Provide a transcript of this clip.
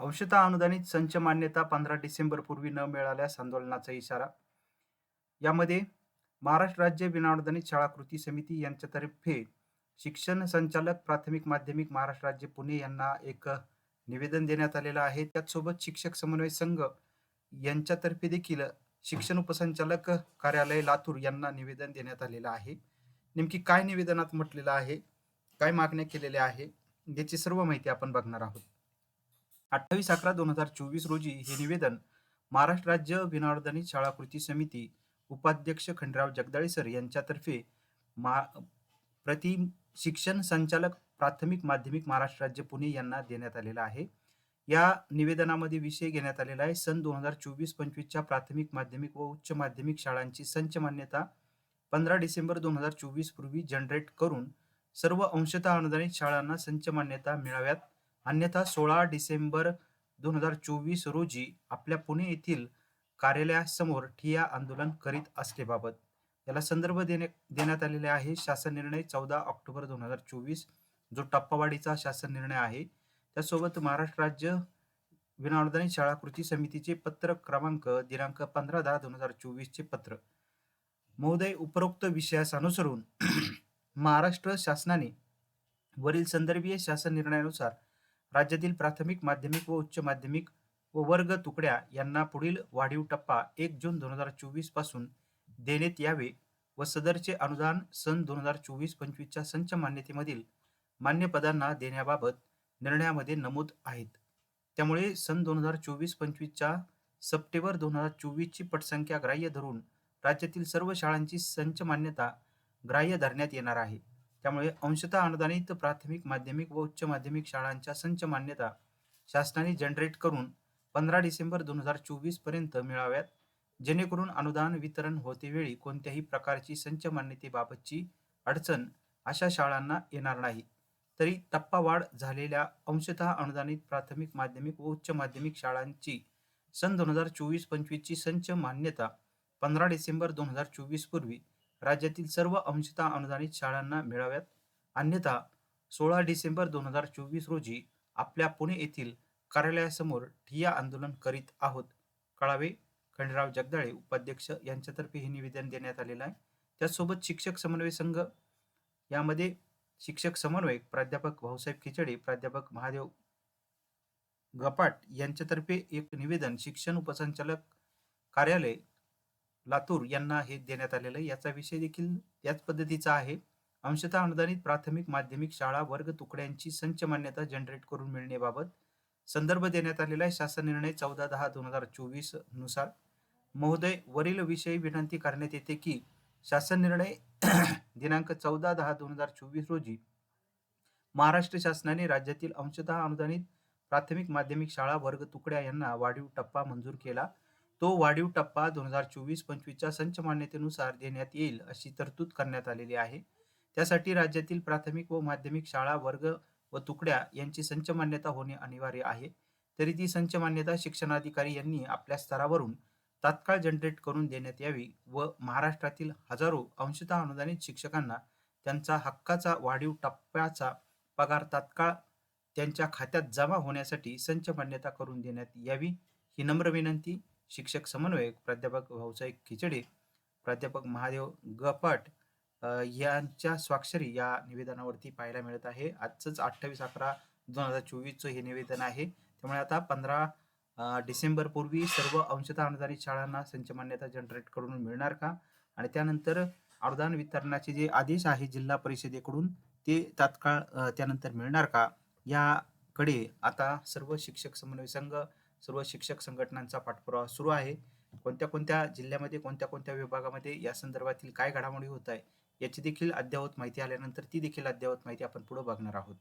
अंशतः अनुदानित संच मान्यता पंधरा डिसेंबर पूर्वी न मिळाल्यास आंदोलनाचा इशारा. यामध्ये महाराष्ट्र राज्य विनाअनुदानित शाळा कृती समिती यांच्यातर्फे शिक्षण संचालक प्राथमिक माध्यमिक महाराष्ट्र राज्य पुणे यांना एक निवेदन देण्यात आलेलं आहे. त्याचसोबत शिक्षक समन्वय संघ यांच्यातर्फे देखील शिक्षण उपसंचालक कार्यालय लातूर यांना निवेदन देण्यात आलेलं आहे. नेमकी काय निवेदनात म्हटलेलं आहे? काय मागण्या केलेल्या आहे? याची सर्व माहिती आपण बघणार आहोत. अठ्ठावीस अकरा दोन हजार चोवीस रोजी हे निवेदन महाराष्ट्र राज्य विनाअनुदानित शाळा कृती समिती उपाध्यक्ष खंडराव जगदाळे सर यांच्यातर्फे मा प्रति शिक्षण संचालक प्राथमिक माध्यमिक महाराष्ट्र राज्य पुणे यांना देण्यात आलेला आहे. या निवेदनामध्ये विषय घेण्यात आलेला आहे. सन दोन हजार चोवीस पंचवीसच्या प्राथमिक माध्यमिक व उच्च माध्यमिक शाळांची संच मान्यता पंधरा डिसेंबर दोन हजार चोवीस पूर्वी जनरेट करून सर्व अंशतः अनुदानित शाळांना संच मान्यता मिळाव्यात. अन्यथा सोळा डिसेंबर दोन हजार चोवीस रोजी आपल्या पुणे येथील कार्यालयासमोर ठिया आंदोलन करीत असल्याबाबत याला संदर्भ देणे देण्यात आलेले आहे. शासन निर्णय चौदा ऑक्टोबर दोन हजार चोवीस जो टप्पावाढीचा शासन निर्णय आहे. त्यासोबत महाराष्ट्र राज्य विनाअनुदानित शाळा कृती समितीचे पत्र क्रमांक दिनांक पंधरा दहा दोन हजार चोवीसचे पत्र. महोदय उपरोक्त विषयास अनुसरून महाराष्ट्र शासनाने वरील संदर्भीय शासन निर्णयानुसार राज्यातील प्राथमिक माध्यमिक व उच्च माध्यमिक व वर्ग तुकड्या यांना पुढील वाढीव टप्पा एक जून दोन हजार चोवीसपासून देण्यात यावे व सदरचे अनुदान सन दोन हजार चोवीस पंचवीसच्या संच मान्यतेमधील मान्यपदांना देण्याबाबत निर्णयामध्ये नमूद आहेत. त्यामुळे सन दोन हजार चोवीस पंचवीसच्या सप्टेंबर दोन हजार चोवीसची पटसंख्या ग्राह्य धरून राज्यातील सर्व शाळांची संच मान्यता ग्राह्य धरण्यात येणार आहे. त्यामुळे अंशतः अनुदानित प्राथमिक माध्यमिक व उच्च माध्यमिक शाळांच्या संच मान्यता शासनाने जनरेट करून पंधरा डिसेंबर दोन हजार चोवीसपर्यंत मिळाव्यात. जेणेकरून अनुदान वितरण होते वेळी कोणत्याही प्रकारची संच मान्यतेबाबतची अडचण अशा शाळांना येणार नाही. तरी टप्पावाढ झालेल्या अंशतः अनुदानित प्राथमिक माध्यमिक व उच्च माध्यमिक शाळांची सन दोन हजार चोवीस पंचवीसची संच मान्यता पंधरा डिसेंबर दोन हजार चोवीस पूर्वी राज्यातील सर्व अंशतः अनुदानित शाळांना मिळाव्यात. अन्यथा सोळा डिसेंबर दोन हजार चोवीस रोजी आपल्या पुणे येथील कार्यालयासमोर ठिय्या आंदोलन करीत आहोत. कळावे खंडराव जगदाळे उपाध्यक्ष यांच्यातर्फे हे निवेदन देण्यात आलेलं आहे. त्याचसोबत शिक्षक समन्वय संघ यामध्ये शिक्षक समन्वयक प्राध्यापक भाऊसाहेब खिचडे प्राध्यापक महादेव गपाट यांच्यातर्फे एक निवेदन शिक्षण उपसंचालक कार्यालय लातूर यांना हे देण्यात आलेलं आहे. याचा विषय देखील याच पद्धतीचा आहे. अंशतः अनुदानित प्राथमिक माध्यमिक शाळा वर्ग तुकड्यांची संच मान्यता जनरेट करून मिळण्याबाबत संदर्भ देण्यात आलेला आहे. शासन निर्णय चौदा दहा दोन हजार चोवीसनुसार. महोदय वरील विषयी विनंती करण्यात येते की शासन निर्णय दिनांक चौदा दहा दोन हजार चोवीस रोजी महाराष्ट्र शासनाने राज्यातील अंशतः अनुदानित प्राथमिक माध्यमिक शाळा वर्ग तुकड्या यांना वाढीव टप्पा मंजूर केला. तो वाढीव टप्पा दोन हजार चोवीस पंचवीसच्या संच मान्यतेनुसार देण्यात येईल अशी तरतूद करण्यात आलेली आहे. त्यासाठी राज्यातील प्राथमिक व माध्यमिक शाळा वर्ग व तुकड्या यांची संच मान्यता होणे अनिवार्य आहे. तरी ती संच मान्यता शिक्षणाधिकारी यांनी आपल्या स्तरावरून तात्काळ जनरेट करून देण्यात यावी व महाराष्ट्रातील हजारो अंशतः अनुदानित शिक्षकांना त्यांचा हक्काचा वाढीव टप्प्याचा पगार तात्काळ त्यांच्या खात्यात जमा होण्यासाठी संच मान्यता करून देण्यात यावी ही नम्र विनंती शिक्षक समन्वयक प्राध्यापक भाऊसाहेब खिचडे प्राध्यापक महादेव गपाट यांच्या स्वाक्षरी या निवेदनावरती पाहायला मिळत आहे. आजच अठ्ठावीस अकरा दोन हजार चोवीसचं हे निवेदन आहे. त्यामुळे आता पंधरा डिसेंबर पूर्वी सर्व अंशतः अनुदानित शाळांना संच मान्यता जनरेट करून मिळणार का? आणि त्यानंतर अनुदान वितरणाचे जे आदेश आहे जिल्हा परिषदेकडून ते तात्काळ त्यानंतर मिळणार का? याकडे आता सर्व शिक्षक समन्वय संघ सर्व शिक्षक संघटनांचा पाठपुरावा सुरू आहे. कोणत्या कोणत्या जिल्ह्यामध्ये कोणत्या कोणत्या विभागामध्ये या संदर्भातील काय घडामोडी होत आहे याची देखील अद्ययावत माहिती आल्यानंतर ती देखील अद्ययावत माहिती आपण पुढे बघणार आहोत.